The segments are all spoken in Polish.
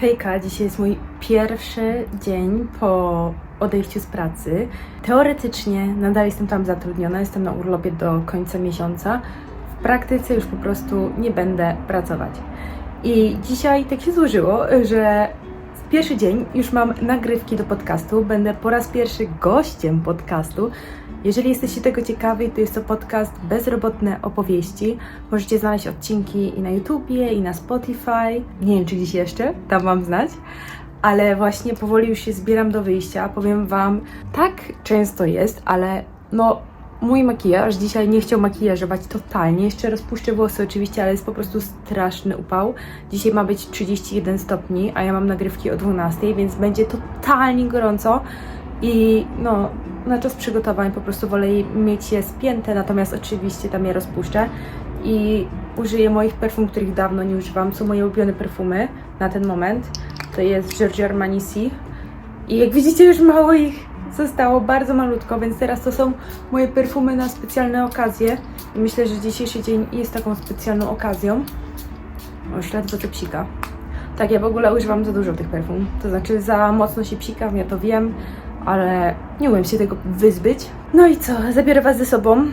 Hejka, dzisiaj jest mój pierwszy dzień po odejściu z pracy. Teoretycznie nadal jestem tam zatrudniona, jestem na urlopie do końca miesiąca. W praktyce już po prostu nie będę pracować. I dzisiaj tak się złożyło, że pierwszy dzień już mam nagrywki do podcastu. Będę po raz pierwszy gościem podcastu. Jeżeli jesteście tego ciekawi, to jest to podcast Bezrobotne opowieści. Możecie znaleźć odcinki i na YouTubie, i na Spotify. Nie wiem, czy gdzieś jeszcze, tam Wam znać. Ale właśnie powoli już się zbieram do wyjścia. Powiem Wam, tak często jest, ale no mój makijaż dzisiaj nie chciał makijażować totalnie. Jeszcze rozpuszczę włosy oczywiście, ale jest po prostu straszny upał. Dzisiaj ma być 31 stopni, a ja mam nagrywki o 12, więc będzie totalnie gorąco. I no, na czas przygotowań po prostu wolę mieć je spięte, natomiast oczywiście tam je rozpuszczę. I użyję moich perfum, których dawno nie używam. Są moje ulubione perfumy na ten moment. To jest Giorgio Armani C. I jak widzicie, już mało ich zostało, bardzo malutko, więc teraz to są moje perfumy na specjalne okazje. I myślę, że dzisiejszy dzień jest taką specjalną okazją. O, ślad do psika. Tak, ja w ogóle używam za dużo tych perfum. To znaczy za mocno się psikam, ja to wiem, ale nie umiem się tego wyzbyć. No i co, zabiorę Was ze sobą.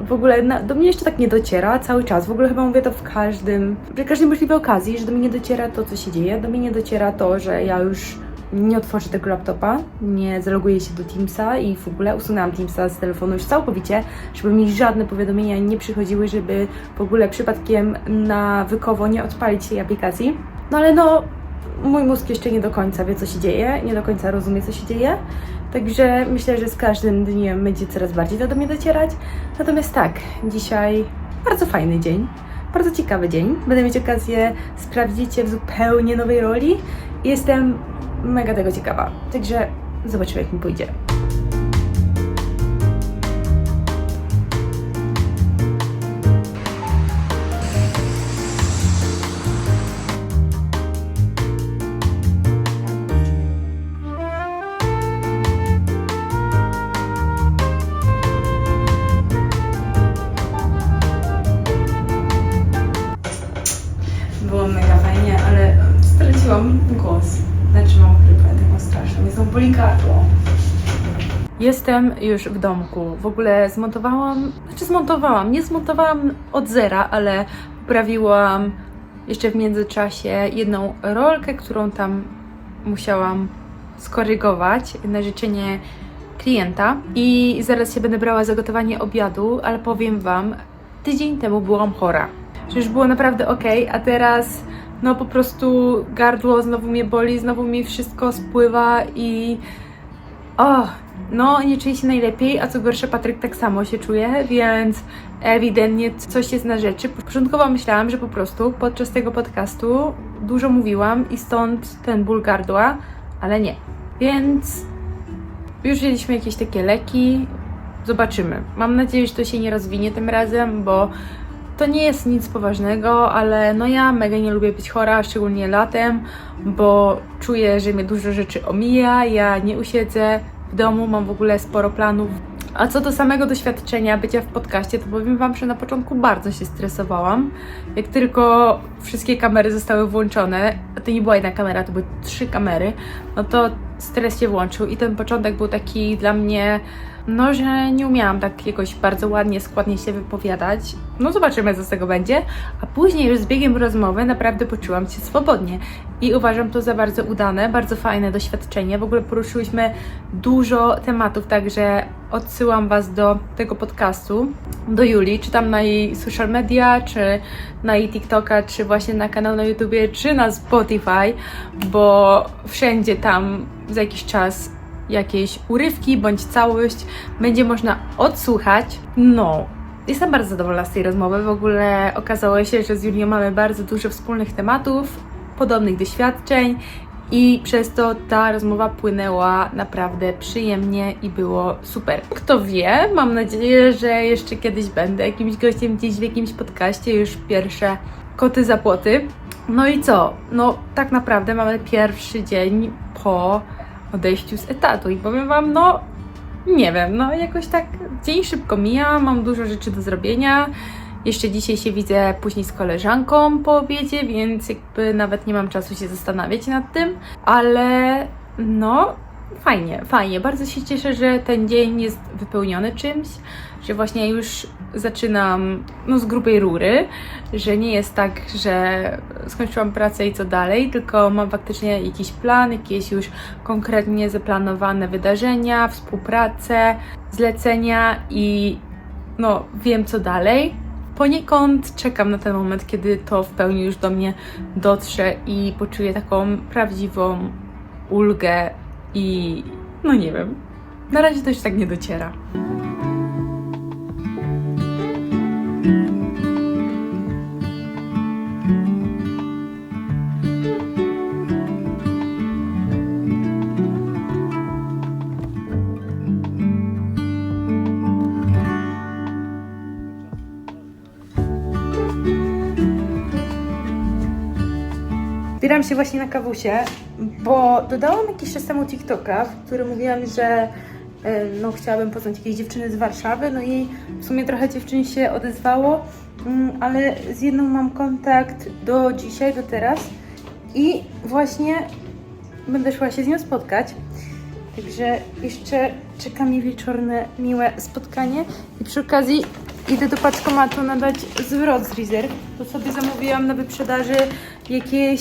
W ogóle na, do mnie jeszcze tak nie dociera cały czas. W ogóle chyba mówię to w każdym, przy każdej możliwej okazji, że do mnie nie dociera to, co się dzieje. Do mnie nie dociera to, że ja już nie otworzę tego laptopa, nie zaloguję się do Teamsa i w ogóle usunęłam Teamsa z telefonu już całkowicie, żeby mi żadne powiadomienia nie przychodziły, żeby w ogóle przypadkiem nawykowo nie odpalić tej aplikacji. No ale no, mój mózg jeszcze nie do końca wie, co się dzieje, nie do końca rozumie, co się dzieje. Także myślę, że z każdym dniem będzie coraz bardziej to do mnie docierać. Natomiast tak, dzisiaj bardzo fajny dzień, bardzo ciekawy dzień. Będę mieć okazję sprawdzić Cię w zupełnie nowej roli. Jestem mega tego ciekawa. Także zobaczymy, jak mi pójdzie. Jestem już w domku. W ogóle zmontowałam, znaczy zmontowałam, nie zmontowałam od zera, ale poprawiłam jeszcze w międzyczasie jedną rolkę, którą tam musiałam skorygować na życzenie klienta i zaraz się będę brała za gotowanie obiadu, ale powiem Wam, tydzień temu byłam chora. Że już było naprawdę ok, a teraz no po prostu gardło znowu mnie boli, znowu mi wszystko spływa i o, no nie czuję się najlepiej, a co gorsze Patryk tak samo się czuje, więc ewidentnie coś jest na rzeczy. Początkowo myślałam, że po prostu podczas tego podcastu dużo mówiłam i stąd ten ból gardła, ale nie. Więc już wzięliśmy jakieś takie leki, zobaczymy. Mam nadzieję, że to się nie rozwinie tym razem, bo to nie jest nic poważnego, ale no ja mega nie lubię być chora, szczególnie latem, bo czuję, że mnie dużo rzeczy omija, ja nie usiedzę w domu, mam w ogóle sporo planów. A co do samego doświadczenia bycia w podcaście, to powiem Wam, że na początku bardzo się stresowałam. Jak tylko wszystkie kamery zostały włączone, a to nie była jedna kamera, to były trzy kamery, no to stres się włączył i ten początek był taki dla mnie no, że nie umiałam tak jakoś bardzo ładnie, składnie się wypowiadać. No zobaczymy, co z tego będzie. A później już z biegiem rozmowy naprawdę poczułam się swobodnie. I uważam to za bardzo udane, bardzo fajne doświadczenie. W ogóle poruszyłyśmy dużo tematów, także odsyłam Was do tego podcastu, do Julii, czy tam na jej social media, czy na jej TikToka, czy właśnie na kanał na YouTubie, czy na Spotify, bo wszędzie tam za jakiś czas jakieś urywki bądź całość będzie można odsłuchać. No, jestem bardzo zadowolona z tej rozmowy. W ogóle okazało się, że z Julią mamy bardzo dużo wspólnych tematów, podobnych doświadczeń i przez to ta rozmowa płynęła naprawdę przyjemnie i było super. Kto wie, mam nadzieję, że jeszcze kiedyś będę jakimś gościem gdzieś w jakimś podcaście, już pierwsze koty za płoty. No i co? No tak naprawdę mamy pierwszy dzień po odejściu z etatu. I powiem Wam, no nie wiem, no jakoś tak dzień szybko mija, mam dużo rzeczy do zrobienia. Jeszcze dzisiaj się widzę później z koleżanką po obiedzie, więc jakby nawet nie mam czasu się zastanawiać nad tym, ale no fajnie, fajnie. Bardzo się cieszę, że ten dzień jest wypełniony czymś, że właśnie już zaczynam no, z grubej rury, że nie jest tak, że skończyłam pracę i co dalej, tylko mam faktycznie jakiś plan, jakieś już konkretnie zaplanowane wydarzenia, współpracę, zlecenia i no wiem co dalej. Poniekąd czekam na ten moment, kiedy to w pełni już do mnie dotrze i poczuję taką prawdziwą ulgę i no nie wiem. Na razie to już tak nie dociera. Zbieram się właśnie na kawusie, bo dodałam jakiś czas temu TikToka, w którym mówiłam, że no, chciałabym poznać jakieś dziewczyny z Warszawy, no i w sumie trochę dziewczyn się odezwało, mm, ale z jedną mam kontakt do dzisiaj, do teraz i właśnie będę szła się z nią spotkać. Także jeszcze czeka mi wieczorne, miłe spotkanie i przy okazji idę do paczkomatu nadać zwrot z rezerw, bo sobie zamówiłam na wyprzedaży jakieś,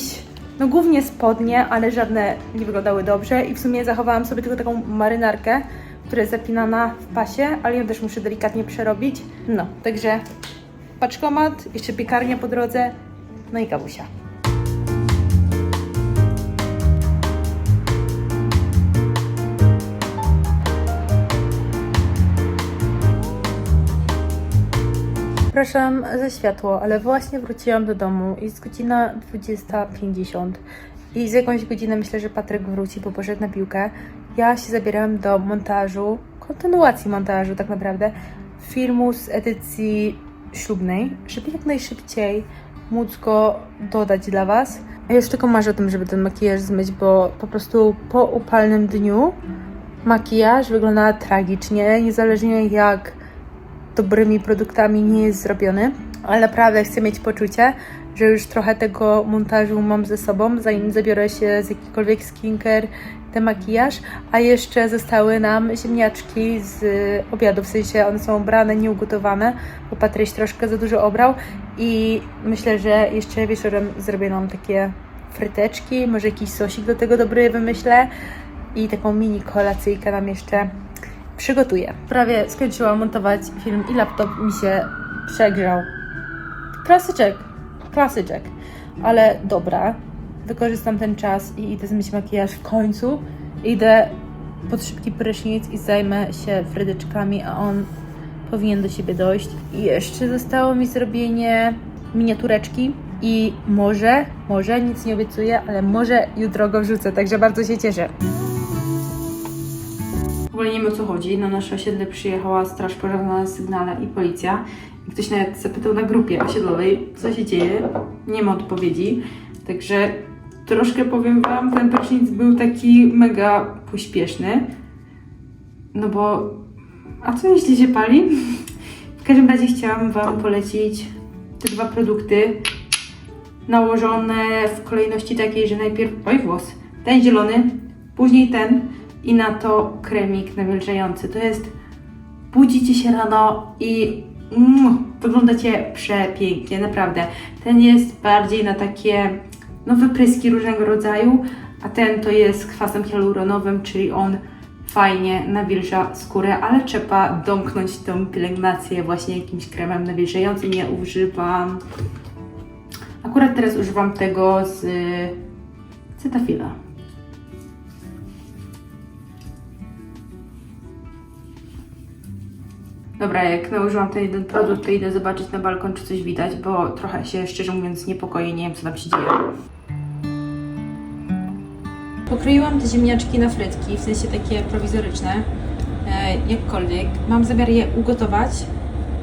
no głównie spodnie, ale żadne nie wyglądały dobrze i w sumie zachowałam sobie tylko taką marynarkę, która jest zapinana w pasie, ale ją też muszę delikatnie przerobić. No, także paczkomat, jeszcze piekarnia po drodze, no i kawusia. Przepraszam za światło, ale właśnie wróciłam do domu. Jest godzina 20.50 i za jakąś godzinę myślę, że Patryk wróci, bo poszedł na piłkę. Ja się zabieram do montażu, kontynuacji montażu tak naprawdę, filmu z edycji ślubnej, żeby jak najszybciej móc go dodać dla Was. Ja już tylko marzę o tym, żeby ten makijaż zmyć, bo po prostu po upalnym dniu makijaż wygląda tragicznie, niezależnie jak dobrymi produktami nie jest zrobiony, ale naprawdę chcę mieć poczucie, że już trochę tego montażu mam ze sobą, zanim zabiorę się z jakikolwiek skincare, ten makijaż, a jeszcze zostały nam ziemniaczki z obiadu, w sensie one są brane, nieugotowane, bo Patryś troszkę za dużo obrał i myślę, że jeszcze wieczorem zrobię nam takie fryteczki, może jakiś sosik do tego dobry wymyślę i taką mini kolacyjkę nam jeszcze przygotuję. Prawie skończyłam montować film i laptop mi się przegrzał. Klasyczek, klasyczek, ale dobra. Wykorzystam ten czas i idę zmyć makijaż w końcu. Idę pod szybki prysznic i zajmę się frydyczkami, a on powinien do siebie dojść. I jeszcze zostało mi zrobienie miniatureczki i może, może, nic nie obiecuję, ale może jutro go wrzucę, także bardzo się cieszę. W ogóle nie wiem o co chodzi. Na nasze osiedle przyjechała straż pożarna na sygnale i policja. Ktoś nawet zapytał na grupie osiedlowej, co się dzieje. Nie ma odpowiedzi. Także troszkę powiem Wam, ten prysznic był taki mega pośpieszny. No bo... A co jeśli się pali? W każdym razie chciałam Wam polecić te dwa produkty nałożone w kolejności takiej, że najpierw... Oj, włos. Ten zielony, później ten i na to kremik nawilżający. To jest, budzicie się rano i mm, wyglądacie przepięknie, naprawdę. Ten jest bardziej na takie no, wypryski różnego rodzaju, a ten to jest kwasem hialuronowym, czyli on fajnie nawilża skórę, ale trzeba domknąć tą pielęgnację właśnie jakimś kremem nawilżającym. Ja używam, akurat teraz używam tego z Cetafila. Dobra, jak nałożyłam ten jeden produkt, to idę zobaczyć na balkon, czy coś widać, bo trochę się, szczerze mówiąc, niepokoję, nie wiem, co tam się dzieje. Pokroiłam te ziemniaczki na frytki, w sensie takie prowizoryczne, e, jakkolwiek. Mam zamiar je ugotować.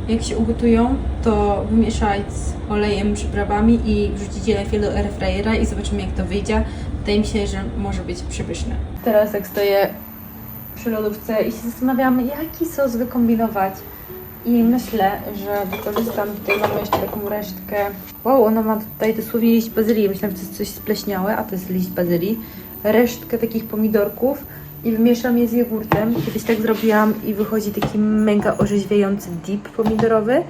Jak się ugotują, to wymieszać z olejem, przyprawami i wrzucić je najpierw do airfryera i zobaczymy, jak to wyjdzie. Wydaje mi się, że może być przepyszne. Teraz jak stoję przy lodówce i się zastanawiam, jaki sos wykombinować. I myślę, że wykorzystam tutaj, mamy jeszcze taką resztkę. Wow, ona ma tutaj dosłownie liść bazylii. Myślałam, że to jest coś spleśniałe, a to jest liść bazylii. Resztkę takich pomidorków i wymieszam je z jogurtem. Kiedyś tak zrobiłam i wychodzi taki mega orzeźwiający dip pomidorowy.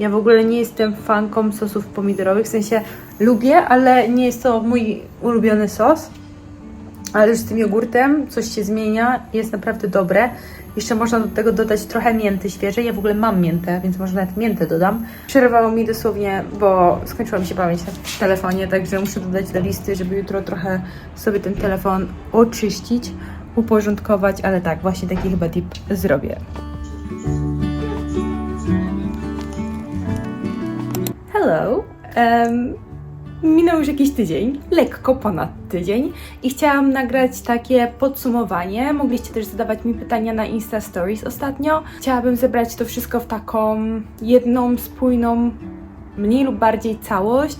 Ja w ogóle nie jestem fanką sosów pomidorowych, w sensie lubię, ale nie jest to mój ulubiony sos. Ale z tym jogurtem coś się zmienia jest naprawdę dobre. Jeszcze można do tego dodać trochę mięty świeżej. Ja w ogóle mam miętę, więc może nawet miętę dodam. Przerwało mi dosłownie, bo skończyła mi się pamięć w telefonie, także muszę dodać do listy, żeby jutro trochę sobie ten telefon oczyścić, uporządkować, ale tak, właśnie taki chyba dip zrobię. Hello. Um, minął już jakiś tydzień, lekko ponad tydzień i chciałam nagrać takie podsumowanie. Mogliście też zadawać mi pytania na Insta Stories ostatnio. Chciałabym zebrać to wszystko w taką jedną, spójną, mniej lub bardziej całość,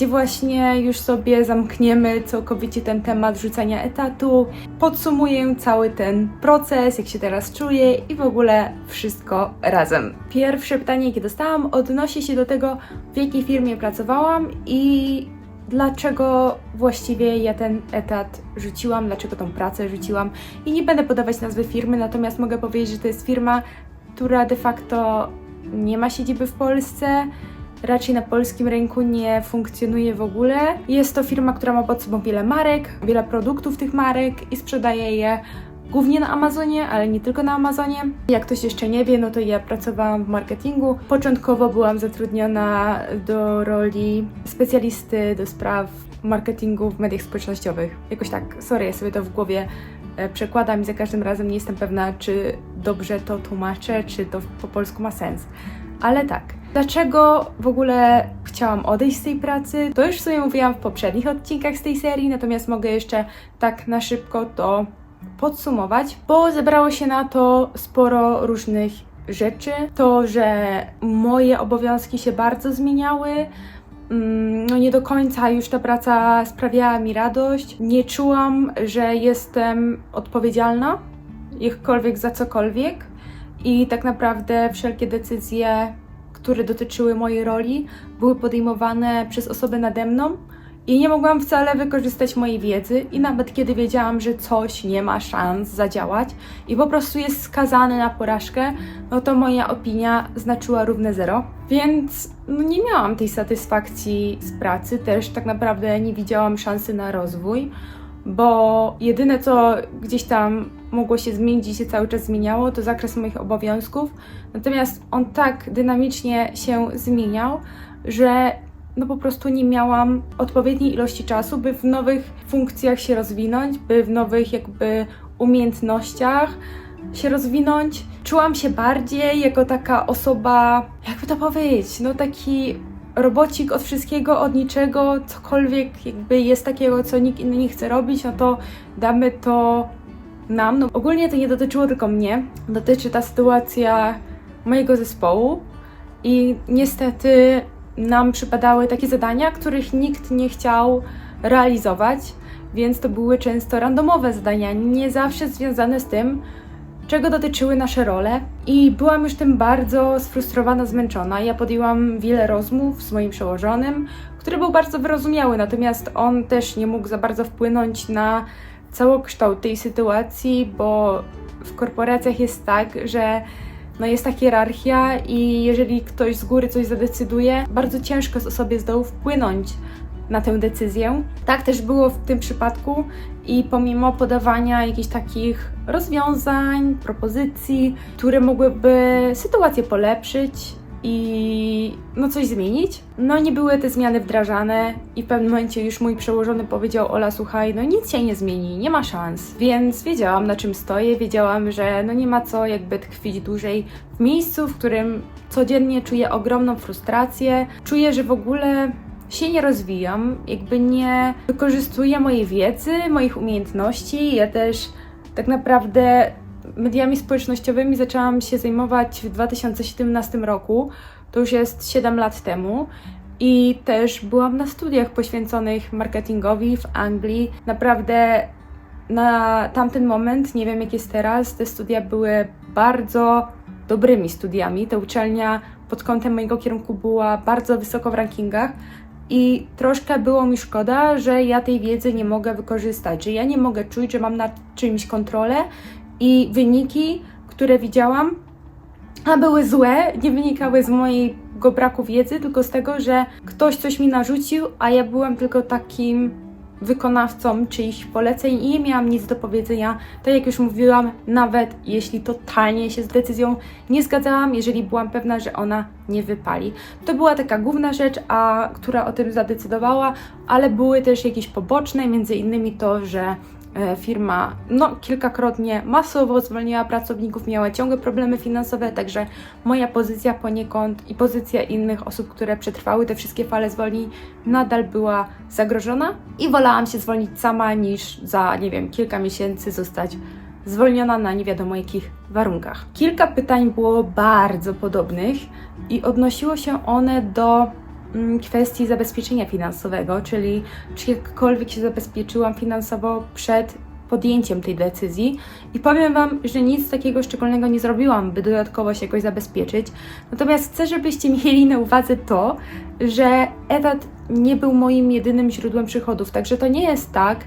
gdzie właśnie już sobie zamkniemy całkowicie ten temat rzucania etatu. Podsumuję cały ten proces, jak się teraz czuję i w ogóle wszystko razem. Pierwsze pytanie, jakie dostałam, odnosi się do tego, w jakiej firmie pracowałam i dlaczego właściwie ja ten etat rzuciłam, dlaczego tą pracę rzuciłam. I nie będę podawać nazwy firmy, natomiast mogę powiedzieć, że to jest firma, która de facto nie ma siedziby w Polsce raczej na polskim rynku nie funkcjonuje w ogóle. Jest to firma, która ma pod sobą wiele marek, wiele produktów tych marek i sprzedaje je głównie na Amazonie, ale nie tylko na Amazonie. Jak ktoś jeszcze nie wie, no to ja pracowałam w marketingu. Początkowo byłam zatrudniona do roli specjalisty do spraw marketingu w mediach społecznościowych. Jakoś tak, sorry, ja sobie to w głowie e, przekładam i za każdym razem nie jestem pewna, czy dobrze to tłumaczę, czy to po polsku ma sens. Ale tak, Dlaczego w ogóle chciałam odejść z tej pracy? To już w sumie mówiłam w poprzednich odcinkach z tej serii, natomiast mogę jeszcze tak na szybko to podsumować, bo zebrało się na to sporo różnych rzeczy. To, że moje obowiązki się bardzo zmieniały. mm, No nie do końca już ta praca sprawiała mi radość. Nie czułam, że jestem odpowiedzialna jakkolwiek za cokolwiek i tak naprawdę wszelkie decyzje które dotyczyły mojej roli, były podejmowane przez osobę nade mną i nie mogłam wcale wykorzystać mojej wiedzy i nawet kiedy wiedziałam, że coś nie ma szans zadziałać i po prostu jest skazane na porażkę, no to moja opinia znaczyła równe zero. Więc no, nie miałam tej satysfakcji z pracy, też tak naprawdę nie widziałam szansy na rozwój bo jedyne co gdzieś tam mogło się zmienić i się cały czas zmieniało, to zakres moich obowiązków. Natomiast on tak dynamicznie się zmieniał, że no po prostu nie miałam odpowiedniej ilości czasu, by w nowych funkcjach się rozwinąć, by w nowych jakby umiejętnościach się rozwinąć. Czułam się bardziej jako taka osoba, jakby to powiedzieć, no taki robocik od wszystkiego, od niczego, cokolwiek jakby jest takiego, co nikt inny nie chce robić, no to damy to nam. No, ogólnie to nie dotyczyło tylko mnie, dotyczy ta sytuacja mojego zespołu i niestety nam przypadały takie zadania, których nikt nie chciał realizować, więc to były często randomowe zadania, nie zawsze związane z tym, czego dotyczyły nasze role i byłam już tym bardzo sfrustrowana, zmęczona. Ja podjęłam wiele rozmów z moim przełożonym, który był bardzo wyrozumiały, natomiast on też nie mógł za bardzo wpłynąć na całokształt tej sytuacji, bo w korporacjach jest tak, że no jest ta hierarchia i jeżeli ktoś z góry coś zadecyduje, bardzo ciężko jest osobie z wpłynąć na tę decyzję. Tak też było w tym przypadku i pomimo podawania jakichś takich rozwiązań, propozycji, które mogłyby sytuację polepszyć i no coś zmienić, no nie były te zmiany wdrażane i w pewnym momencie już mój przełożony powiedział Ola, słuchaj, no nic się nie zmieni, nie ma szans. Więc wiedziałam na czym stoję, wiedziałam, że no nie ma co jakby tkwić dłużej w miejscu, w którym codziennie czuję ogromną frustrację, czuję, że w ogóle się nie rozwijam, jakby nie wykorzystuję mojej wiedzy, moich umiejętności. Ja też tak naprawdę mediami społecznościowymi zaczęłam się zajmować w 2017 roku. To już jest 7 lat temu. I też byłam na studiach poświęconych marketingowi w Anglii. Naprawdę na tamten moment, nie wiem jak jest teraz, te studia były bardzo dobrymi studiami. Ta uczelnia pod kątem mojego kierunku była bardzo wysoko w rankingach i troszkę było mi szkoda, że ja tej wiedzy nie mogę wykorzystać, że ja nie mogę czuć, że mam nad czymś kontrolę i wyniki, które widziałam, a były złe, nie wynikały z mojego braku wiedzy, tylko z tego, że ktoś coś mi narzucił, a ja byłam tylko takim wykonawcą czyichś poleceń i nie miałam nic do powiedzenia. Tak jak już mówiłam, nawet jeśli totalnie się z decyzją nie zgadzałam, jeżeli byłam pewna, że ona nie wypali. To była taka główna rzecz, a która o tym zadecydowała, ale były też jakieś poboczne, między innymi to, że firma no, kilkakrotnie masowo zwolniła pracowników, miała ciągłe problemy finansowe, także moja pozycja poniekąd i pozycja innych osób, które przetrwały te wszystkie fale zwolnień, nadal była zagrożona i wolałam się zwolnić sama niż za, nie wiem, kilka miesięcy zostać zwolniona na nie wiadomo jakich warunkach. Kilka pytań było bardzo podobnych i odnosiło się one do kwestii zabezpieczenia finansowego, czyli czy jakkolwiek się zabezpieczyłam finansowo przed podjęciem tej decyzji i powiem Wam, że nic takiego szczególnego nie zrobiłam, by dodatkowo się jakoś zabezpieczyć. Natomiast chcę, żebyście mieli na uwadze to, że etat nie był moim jedynym źródłem przychodów. Także to nie jest tak,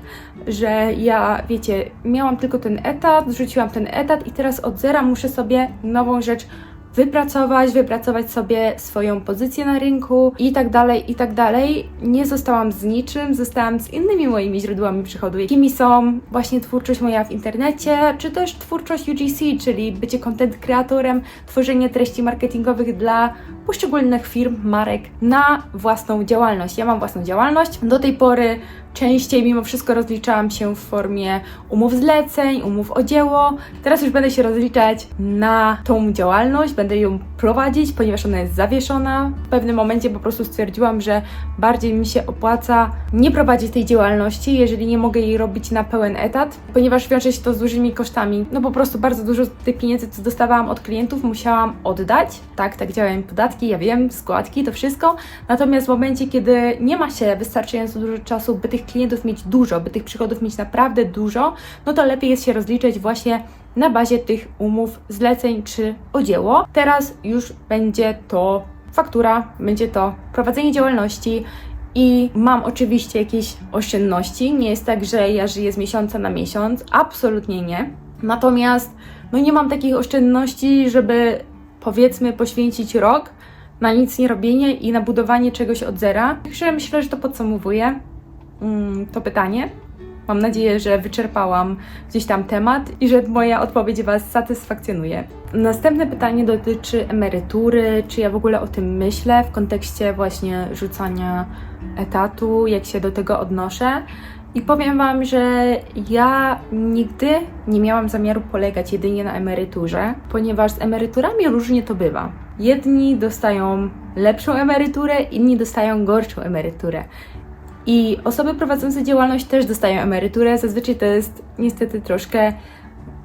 że ja, wiecie, miałam tylko ten etat, zrzuciłam ten etat i teraz od zera muszę sobie nową rzecz wypracować, wypracować sobie swoją pozycję na rynku i tak dalej, i tak dalej. Nie zostałam z niczym, zostałam z innymi moimi źródłami przychodu, jakimi są właśnie twórczość moja w internecie, czy też twórczość UGC, czyli bycie content kreatorem, tworzenie treści marketingowych dla poszczególnych firm, marek na własną działalność. Ja mam własną działalność. Do tej pory częściej mimo wszystko rozliczałam się w formie umów zleceń, umów o dzieło. Teraz już będę się rozliczać na tą działalność, będę ją prowadzić, ponieważ ona jest zawieszona. W pewnym momencie po prostu stwierdziłam, że bardziej mi się opłaca nie prowadzić tej działalności, jeżeli nie mogę jej robić na pełen etat, ponieważ wiąże się to z dużymi kosztami. No po prostu bardzo dużo tych pieniędzy, co dostawałam od klientów, musiałam oddać. Tak, tak działają podatki, ja wiem, składki, to wszystko. Natomiast w momencie, kiedy nie ma się wystarczająco dużo czasu, by tych klientów mieć dużo, by tych przychodów mieć naprawdę dużo, no to lepiej jest się rozliczać właśnie na bazie tych umów, zleceń czy o dzieło. Teraz już będzie to faktura, będzie to prowadzenie działalności i mam oczywiście jakieś oszczędności. Nie jest tak, że ja żyję z miesiąca na miesiąc, absolutnie nie. Natomiast no nie mam takich oszczędności, żeby powiedzmy poświęcić rok na nic nie robienie i na budowanie czegoś od zera. Także myślę, że to podsumowuje mm, to pytanie. Mam nadzieję, że wyczerpałam gdzieś tam temat i że moja odpowiedź Was satysfakcjonuje. Następne pytanie dotyczy emerytury. Czy ja w ogóle o tym myślę w kontekście właśnie rzucania etatu, jak się do tego odnoszę? I powiem Wam, że ja nigdy nie miałam zamiaru polegać jedynie na emeryturze, ponieważ z emeryturami różnie to bywa. Jedni dostają lepszą emeryturę, inni dostają gorszą emeryturę. I osoby prowadzące działalność też dostają emeryturę. Zazwyczaj to jest niestety troszkę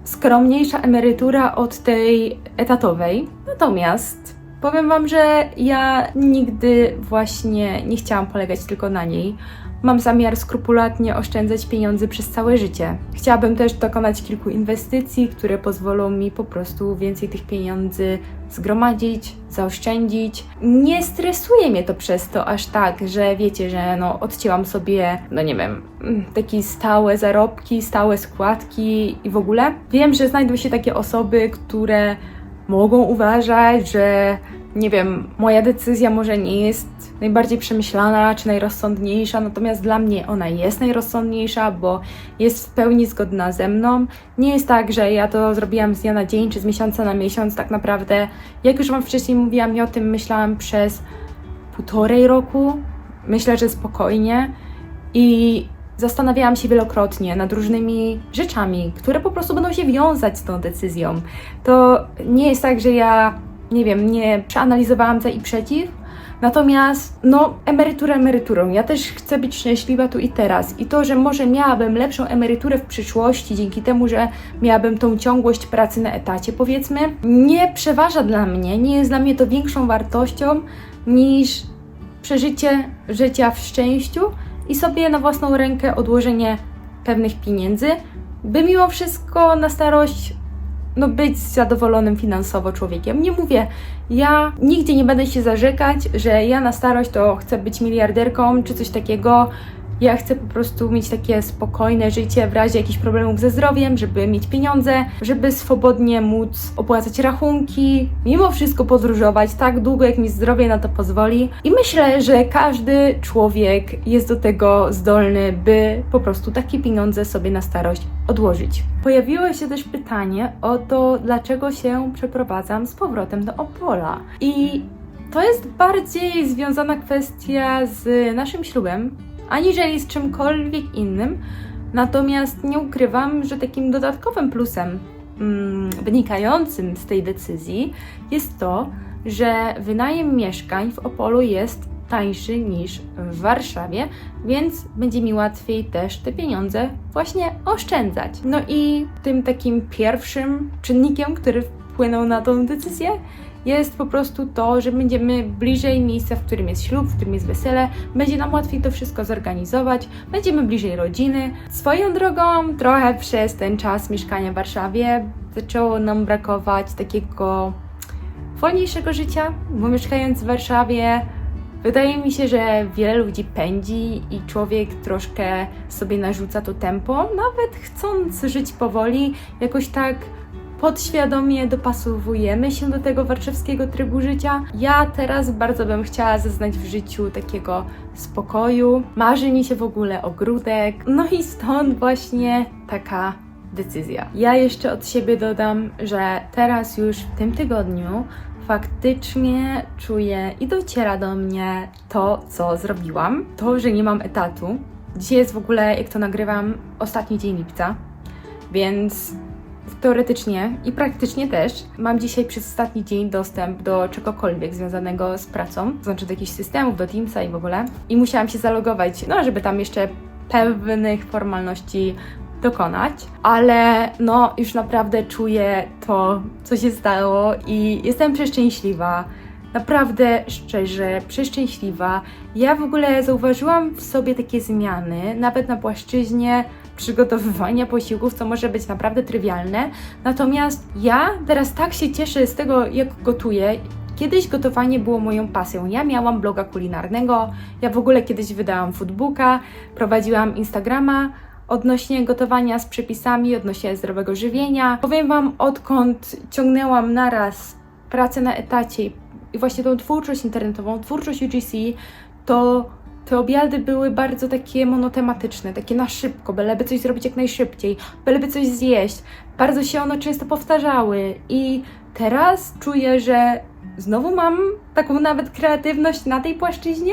skromniejsza emerytura od tej etatowej. Natomiast powiem Wam, że ja nigdy właśnie nie chciałam polegać tylko na niej. Mam zamiar skrupulatnie oszczędzać pieniądze przez całe życie. Chciałabym też dokonać kilku inwestycji, które pozwolą mi po prostu więcej tych pieniędzy zgromadzić, zaoszczędzić. Nie stresuje mnie to przez to aż tak, że wiecie, że no odcięłam sobie, no nie wiem, mm, takie stałe zarobki, stałe składki i w ogóle. Wiem, że znajdą się takie osoby, które mogą uważać, że nie wiem, moja decyzja może nie jest najbardziej przemyślana czy najrozsądniejsza, natomiast dla mnie ona jest najrozsądniejsza, bo jest w pełni zgodna ze mną. Nie jest tak, że ja to zrobiłam z dnia na dzień czy z miesiąca na miesiąc, tak naprawdę. Jak już Wam wcześniej mówiłam, ja o tym myślałam przez półtorej roku. Myślę, że spokojnie. I zastanawiałam się wielokrotnie nad różnymi rzeczami, które po prostu będą się wiązać z tą decyzją. To nie jest tak, że ja nie wiem, nie przeanalizowałam za i przeciw. Natomiast, no, emerytura emeryturą. Ja też chcę być szczęśliwa tu i teraz. I to, że może miałabym lepszą emeryturę w przyszłości, dzięki temu, że miałabym tą ciągłość pracy na etacie, powiedzmy, nie przeważa dla mnie, nie jest dla mnie to większą wartością niż przeżycie życia w szczęściu i sobie na własną rękę odłożenie pewnych pieniędzy, by mimo wszystko na starość no, być zadowolonym finansowo człowiekiem. Nie mówię, ja nigdzie nie będę się zarzekać, że ja na starość to chcę być miliarderką czy coś takiego. Ja chcę po prostu mieć takie spokojne życie w razie jakichś problemów ze zdrowiem, żeby mieć pieniądze, żeby swobodnie móc opłacać rachunki, mimo wszystko podróżować tak długo, jak mi zdrowie na to pozwoli. I myślę, że każdy człowiek jest do tego zdolny, by po prostu takie pieniądze sobie na starość odłożyć. Pojawiło się też pytanie o to, dlaczego się przeprowadzam z powrotem do Opola. I to jest bardziej związana kwestia z naszym ślubem, aniżeli z czymkolwiek innym. Natomiast nie ukrywam, że takim dodatkowym plusem mm, wynikającym z tej decyzji jest to, że wynajem mieszkań w Opolu jest tańszy niż w Warszawie, więc będzie mi łatwiej też te pieniądze właśnie oszczędzać. No i tym takim pierwszym czynnikiem, który wpłynął na tą decyzję, jest po prostu to, że będziemy bliżej miejsca, w którym jest ślub, w którym jest wesele, będzie nam łatwiej to wszystko zorganizować, będziemy bliżej rodziny. Swoją drogą, trochę przez ten czas mieszkania w Warszawie zaczęło nam brakować takiego wolniejszego życia, bo mieszkając w Warszawie, wydaje mi się, że wiele ludzi pędzi i człowiek troszkę sobie narzuca to tempo, nawet chcąc żyć powoli, jakoś tak podświadomie dopasowujemy się do tego warszawskiego trybu życia. Ja teraz bardzo bym chciała zaznać w życiu takiego spokoju. Marzy mi się w ogóle ogródek. No i stąd właśnie taka decyzja. Ja jeszcze od siebie dodam, że teraz już w tym tygodniu faktycznie czuję i dociera do mnie to, co zrobiłam. To, że nie mam etatu. Dzisiaj jest w ogóle, jak to nagrywam, ostatni dzień lipca, więc teoretycznie i praktycznie też mam dzisiaj przez ostatni dzień dostęp do czegokolwiek związanego z pracą, to znaczy do jakichś systemów, do Teamsa i w ogóle. I musiałam się zalogować, no żeby tam jeszcze pewnych formalności dokonać, ale no już naprawdę czuję to, co się stało i jestem przeszczęśliwa. Naprawdę szczerze, przeszczęśliwa. Ja w ogóle zauważyłam w sobie takie zmiany, nawet na płaszczyźnie przygotowywania posiłków, co może być naprawdę trywialne. Natomiast ja teraz tak się cieszę z tego, jak gotuję. Kiedyś gotowanie było moją pasją. Ja miałam bloga kulinarnego, ja w ogóle kiedyś wydałam foodbooka, prowadziłam Instagrama odnośnie gotowania z przepisami, odnośnie zdrowego żywienia. Powiem Wam, odkąd ciągnęłam naraz pracę na etacie i właśnie tą twórczość internetową, twórczość UGC, to te obiady były bardzo takie monotematyczne, takie na szybko, byleby coś zrobić jak najszybciej, byleby coś zjeść. Bardzo się one często powtarzały i teraz czuję, że znowu mam taką nawet kreatywność na tej płaszczyźnie,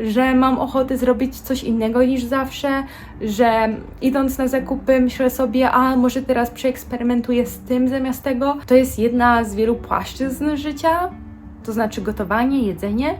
że mam ochotę zrobić coś innego niż zawsze, że idąc na zakupy myślę sobie, a może teraz przeeksperymentuję z tym zamiast tego. To jest jedna z wielu płaszczyzn życia, to znaczy gotowanie, jedzenie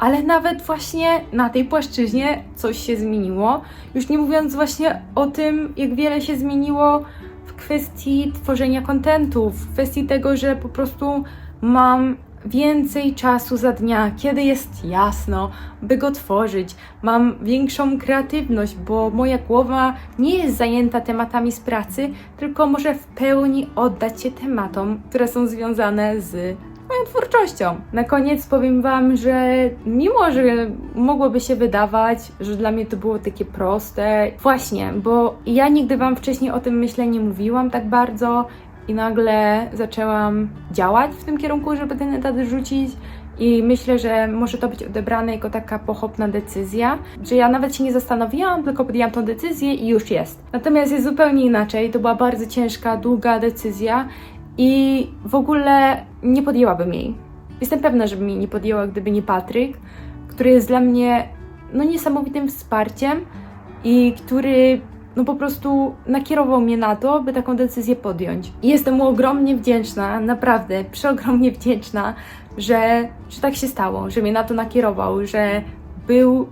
ale nawet właśnie na tej płaszczyźnie coś się zmieniło. Już nie mówiąc właśnie o tym, jak wiele się zmieniło w kwestii tworzenia kontentu, w kwestii tego, że po prostu mam więcej czasu za dnia, kiedy jest jasno, by go tworzyć. Mam większą kreatywność, bo moja głowa nie jest zajęta tematami z pracy, tylko może w pełni oddać się tematom, które są związane z moją twórczością. Na koniec powiem Wam, że mimo, że mogłoby się wydawać, że dla mnie to było takie proste, właśnie, bo ja nigdy Wam wcześniej o tym myślę nie mówiłam tak bardzo i nagle zaczęłam działać w tym kierunku, żeby ten etat rzucić. I myślę, że może to być odebrane jako taka pochopna decyzja, że ja nawet się nie zastanowiłam, tylko podjęłam tą decyzję i już jest. Natomiast jest zupełnie inaczej. To była bardzo ciężka, długa decyzja i w ogóle nie podjęłabym jej. Jestem pewna, że jej nie podjęła, gdyby nie Patryk, który jest dla mnie no, niesamowitym wsparciem i który no po prostu nakierował mnie na to, by taką decyzję podjąć. I jestem mu ogromnie wdzięczna, naprawdę przeogromnie wdzięczna, że, że tak się stało, że mnie na to nakierował, że był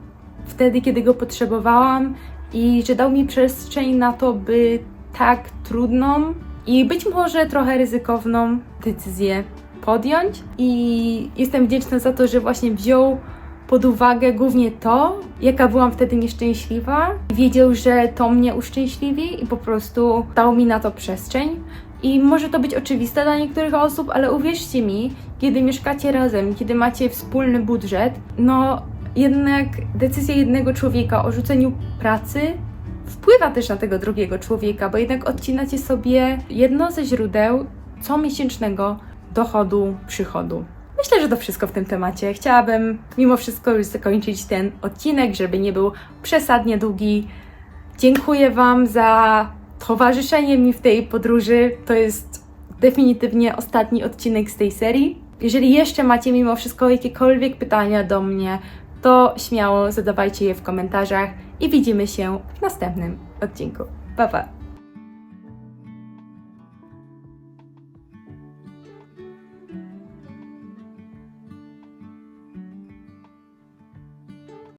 wtedy, kiedy go potrzebowałam i że dał mi przestrzeń na to, by tak trudną i być może trochę ryzykowną decyzję podjąć. I jestem wdzięczna za to, że właśnie wziął pod uwagę głównie to, jaka byłam wtedy nieszczęśliwa. Wiedział, że to mnie uszczęśliwi i po prostu dał mi na to przestrzeń. I może to być oczywiste dla niektórych osób, ale uwierzcie mi, kiedy mieszkacie razem, kiedy macie wspólny budżet, no jednak decyzja jednego człowieka o rzuceniu pracy wpływa też na tego drugiego człowieka, bo jednak odcinacie sobie jedno ze źródeł comiesięcznego dochodu, przychodu. Myślę, że to wszystko w tym temacie. Chciałabym mimo wszystko już zakończyć ten odcinek, żeby nie był przesadnie długi. Dziękuję Wam za towarzyszenie mi w tej podróży. To jest definitywnie ostatni odcinek z tej serii. Jeżeli jeszcze macie mimo wszystko jakiekolwiek pytania do mnie, to śmiało zadawajcie je w komentarzach i widzimy się w następnym odcinku. Pa pa!